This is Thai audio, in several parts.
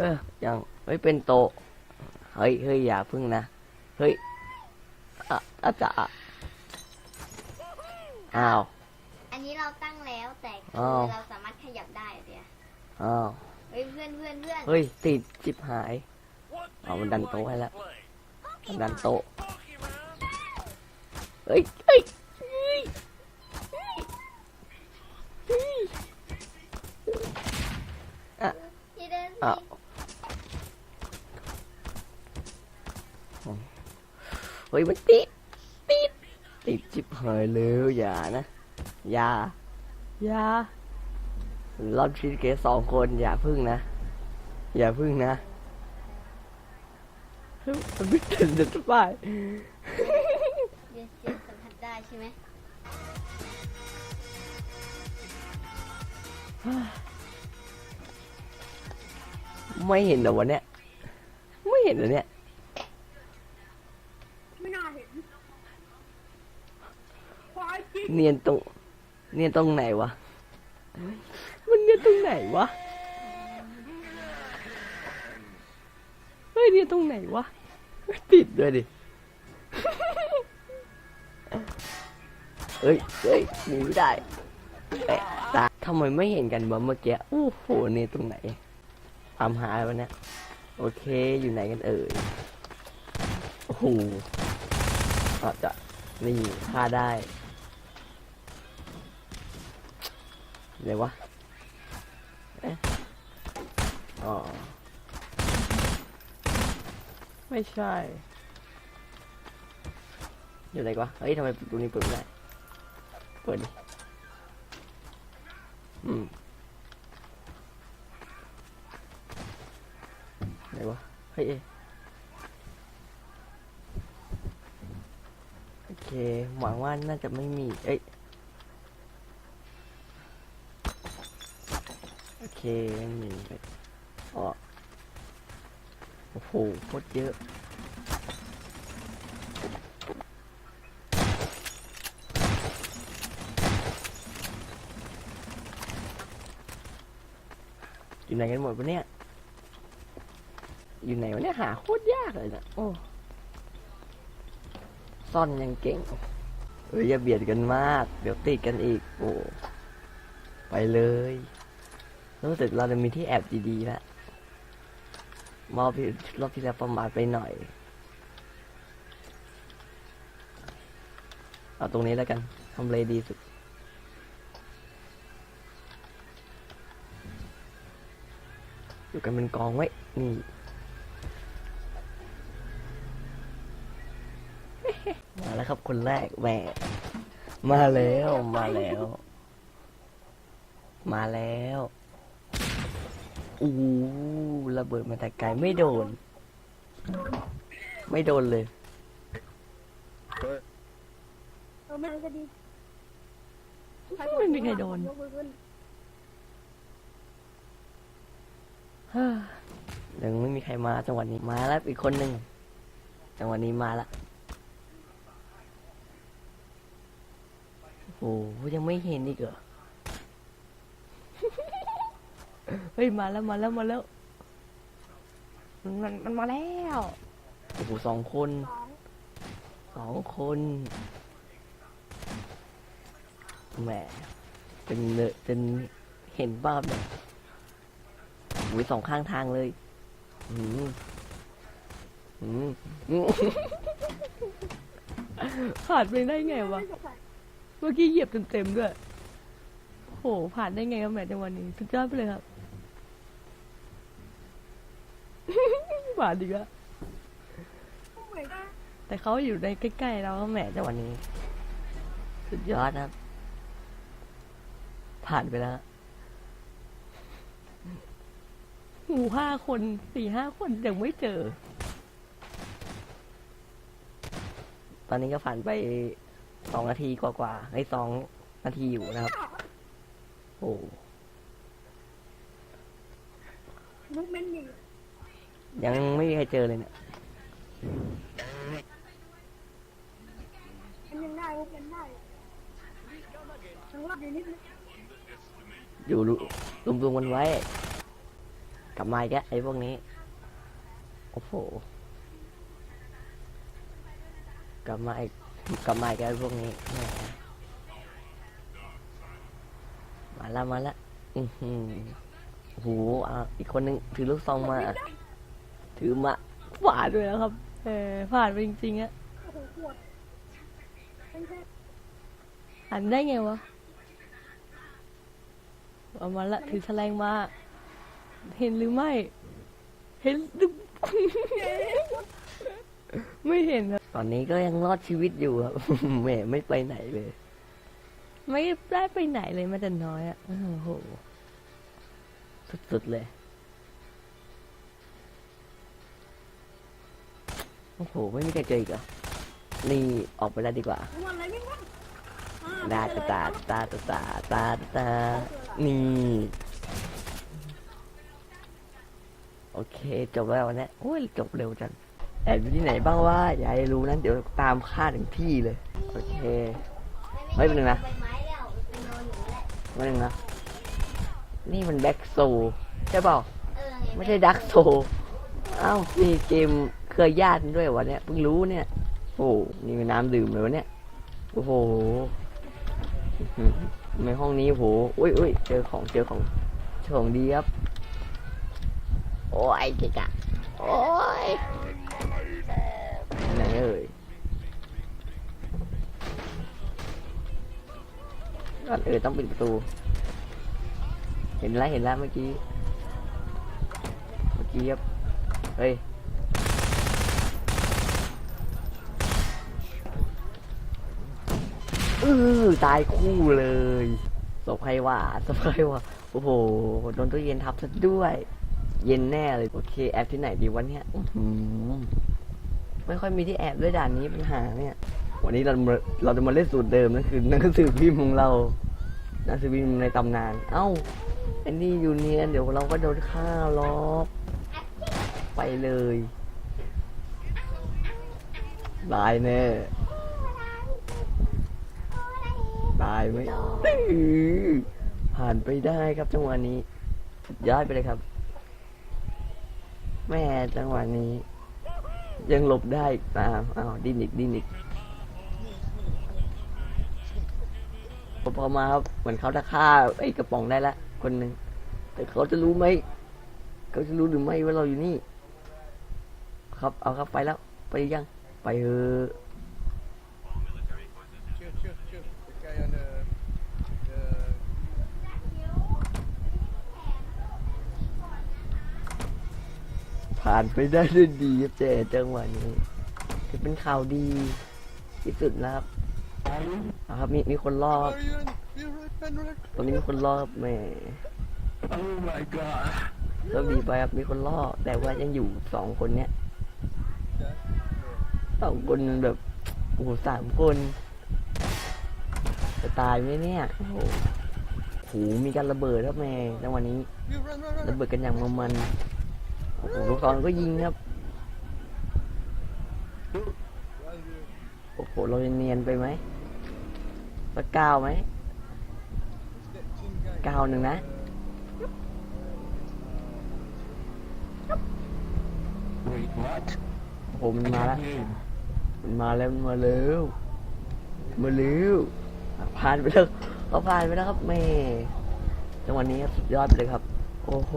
เฮ้ยยังเฮ้ยเป็นโตะเฮ้ยเฮ้ยอย่าพึ่งนะ เฮ้ยอะอาจารย์อ้าว อันนี้เราตั้งแล้วแต่คือ้าว อเราสามารถขยับได้เดียวอ้าวเฮ้ยเพื่อนเพื่อนเพื่อนเฮ้ยติดจิบหาย เอามันดันโต๊ะให้แล้วมันดันโตะเฮ้ยเฮ้ยเฮ้ยเฮ้ยอะที่เดินอ้าว เฮ้ยมันติดติดติดจิบหายแล้วอย่านะอย่าอย่ารอบชีวิตเกสสองคนอย่าพึ่งนะ อย่าพึ่งนะเฮ้ยมันไม่ถึงจะสบายเรียนเสียงสัมผัสได้ใช่ไหมไม่เห็นเหรอวะเนี่ยไม่เห็นเหรอเนี่ย ไม่น่าเห็นควายจริง เนียนตรง เนียนตรงไหนวะ มันเนียนตรงไหนวะ เฮ้ยเนียนตรงไหนวะ ติดด้วยดิเอ้ยเอ้ยหนีไม่ได้เอ๊ะตาทำไมไม่เห็นกันวะเมื่อกี้ โอ้โหเนียนตรงไหนตามหาวันนี้ยโอเค อยู่ไหนกันเอ่ย โอ้โหอาจจะนี่ฆ่าได้ ไหนวะเอ๊ะอ๋อ ไม่ใช่ อยู่ไหนวะ เฮ้ยทำไมประตูนี้เปิดไม่ได้ เปิดดิ อืมไหนวะ เฮ้ยโอเค หวังว่าน่าจะไม่มี เอ้ย โอ เคไม่มีเลยอ๋อโอ้โหโคตรเยอะอยู่ไหนกันหมดวะเนี่ย อยู่ไหนวะเนี่ยหาโคตรยากเลยนะโอ้ ซ่อนยังเก่งเอ้ยอย่าเบียดกันมาก เดี๋ยวติดกันอีก โอ้ ไปเลย รู้สึกเราจะมีที่แอบดีๆแล้วมอบที่รอบที่แล้วประมาทไปหน่อย เอาตรงนี้แล้วกันทำเลดีสุด อยู่กันเป็นกองไว้ นี่มาแล้วครับคนแรกแหมมาแล้ว มาแล้ว มาแล้ว อู้ระเบิดมาแต่ไกลไม่โดน ไม่โดนเลยเออไม่รู้จะดีไม่มีใครโดนยกมือขึ้นฮ่ายังไม่มีใครมาจังหวัดนี้มาแล้วอีกคนหนึ่งจังหวัดนี้มาละโอ้โหยังไม่เห็นอีกเหรอ เฮ้ยมาแล้วมาแล้วมาแล้วมันมันมันมาแล้วโอ้โหสองคนสองสองคนแหมเป็นเนอะเป็นเห็นบ้าพเนี่ยอุ้ยสองข้างทางเลยอืมอืมอืมผ่านไปได้ไงวะไม่สงสัยเมื่อกี้เหยียบเต็มๆด้วยโหผ่านได้ไงครับแหมจังหวะนี้สุดยอดไปเลยครับ ผ่านดีกอะโอ้ยแต่เขาอยู่ในใกล้ๆเราครับแหมจังหวะนี้ สุดยอดนะครับ ผ่านไปแล้วหูห้าคนสี่ห้าคนยังไม่เจอ ตอนนี้ก็ผ่านไปสองนาทีกว่าๆไอ้สองนาทีอยู่นะครับ โอ้ มุกเม้นยิง ยังไม่มีใครเจอเลยเนี่ยมันยังได้มุกเม้นได้ทั้งรอบอยู่นิดนึงอยู่รวมๆกันไว้ กลับมาอีกแล้วไอ้พวกนี้ โอ้โห กลับมาอีกกลับมาอีกแล้วไอ้พวกนี้แหมมาละมาละอือหือโอ้โหอะอีกคนนึงถือลูกซองมา ถือมาฝาดด้วยนะครับ เออผ่านไปจริงๆอะอ่านได้ไงวะเอามาละถือแฉลงมา เห็นหรือไม่ เห็นหรือ ไม่เห็นครับตอนนี้ก็ยังรอดชีวิตอยู่ครับ แหมไม่ไปไหนเลย ไม่ได้ไปไหนเลยแม้แต่น้อยอะโอ้โห สุดๆเลย โอ้โห ไม่มีใครเจออีกเหรอนี่ออกไปแล้วดีกว่าตาตาตาตาตาตาตานี่โอเค จบแล้ววันนี้โอ้ยจบเร็วจังแอบอยู่ที่ไหนบ้างว่าอย่าให้รู้นเดี๋ยวตามฆ่าถึงที่เลย โอเค เฮ้ยเป็นไงนะ ใบไม้แล้วเป็นนอนอยู่นั่นแหละไม่นึงนะ นี่มันแบ็กโซใช่เปล่า เออไม่ใช่ดักโซอ้าวมีเกม เคยญาติด้วยวะเนี่ยเพิ่งรู้เนี่ย โอ้นี่เป็นน้ำดื่มเลยวะเนี่ยโอ้โหในห้องนี้โอ้โหอุ้ยอุ้ยเจอของเจอของเจอของดีครับ โอ้ยเกะกะโอ้ยไหนเอ่ยก่อนเออต้องปิดประตู เห็นแล้วเห็นแล้วเมื่อกี้ เมื่อกี้ครับ เฮ้ย อือตายคู่เลยศพใครว่าศพใครว่าโอ้โหโดนตู้เย็นทับซะด้วย เย็นแน่เลยโอเคแอบที่ไหนดีวันเนี้ยอื้อหือไม่ค่อยมีที่แอบด้วยด่านนี้ปัญหาเนี่ย วันนี้เรามาเราจะมาเล่นสูตรเดิมนั่นคือหนังสือพิมพ์ของเราหนังสือพิมพ์ในตำนาน เอ้าไอ้นี่อยู่เนียนเดี๋ยวเราก็โดนฆ่าหรอกไปเลยตายแน่ ตายไหมผ่านไปได้ครับจังหวะนี้สุดยไปเลยครับ แม่จังหวะนี้ ยังหลบได้ตามอ้าวดินอีกดินอีกพอพอมาครับเหมือนเขาจะฆ่าไอ้กระป๋องได้ละคนหนึ่งแต่เขาจะรู้ไหมเขาจะรู้หรือไม่ว่าเราอยู่นี่ ครับเอาครับไปแล้ว ไปยัง ไปเถอะ ผ่านไปได้ด้วยดีครับเจจังหวะนี้จะเป็นข่าวดีที่สุดแล้วครับเอาครับมีมีคนรอด Are you in? You run, run, run. ตรงนี้มีคนรอดแหม่ Oh my god. โชคดีไปครับมีคนรอดแต่ว่ายังอยู่สองคนเนี้ยสองคนแบบโอ้โหสามคน จะตายไหมเนี่ยโอ้โหโหมีการระเบิดครับแม่จังหวะนี้ ระเบิดกันอย่างมันมัน โอ้โหลูกศรก็ยิงครับ โอ้โห เราจะเนียนไปไหมสักเก้าวไหมเก้าวหนึ่งนะโอ้โหมันมาแล้ว มันมาแล้วมันมาเร็วมาเร็วผ่านไปแล้วเขาผ่านไปแล้วครับแม่จังหวะนี้ครับสุดยอดไปเลยครับ โอ้โห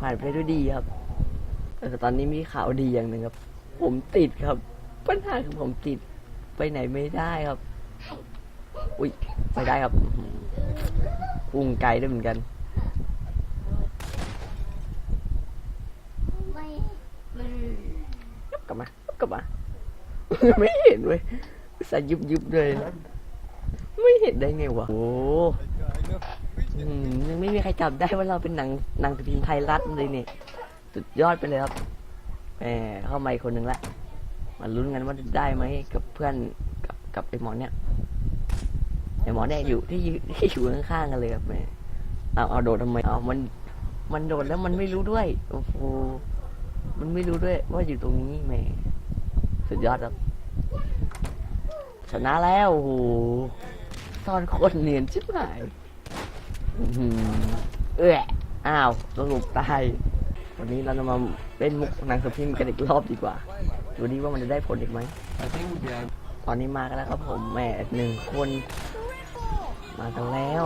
ผ่านไปด้วยดีครับแต่ตอนนี้มีข่าวดีอย่างหนึ่งครับ ผมติดครับ ปัญหาคือผมติดไปไหนไม่ได้ครับ อุ้ยไปได้ครับพุ่งไกลด้วยเหมือนกัน กลับมากลับมา ไม่เห็นเว้ยสายยุบยุบๆเลยนะ ไม่เห็นได้ไงวะ โอ้ อืมยังไม่มีใครจับได้ว่าเราเป็นหนังหนังสือพิมพ์ไทยรัฐเลยเนี่ยสุดยอดไปเลยครับแหมเข้ามาอีกคนหนึ่งละมาลุ้นกันว่าจะได้ไหมกับเพื่อนกับกับไอ้หมอเนี่ยไอ้หมอเนี่ยอยู่ที่อยู่ที่อยู่ข้างๆกันเลยครับแหมเอาเอาโดดทำไมเอามัน มันโดดแล้วมันไม่รู้ด้วยโอ้โหมันไม่รู้ด้วยว่าอยู่ตรงนี้แหมสุดยอดครับชนะแล้วโอ้โหซ่อนคนเนียนชิบหาย อื้อหือเอ้ออ้าวสรุปตาย วันนี้เราจะมาเล่นมุกหนังสือพิมพ์กันอีกรอบดีกว่า ดูดิว่ามันจะได้ผลอีกไหม I think we can. ตอนนี้มากันแล้วครับผมแหม่หนึ่งคน มากันแล้ว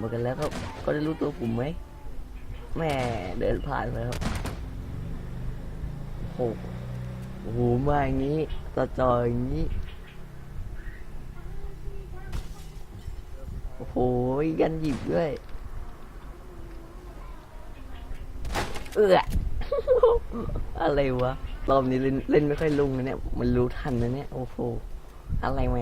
มากันแล้วก็ก็ได้รู้ตัวผมไหมแหม่เดินผ่านไปครับโอ้โหโอ้โหมาอย่างนี้จอจออย่างนี้ โอ้โหกันหยิบด้วย เอื้ออะไรวะ รอบนี้เล่นเล่นไม่ค่อยลุงนะเนี่ย มันรู้ทันนะเนี่ย โอ้โห อะไรไหม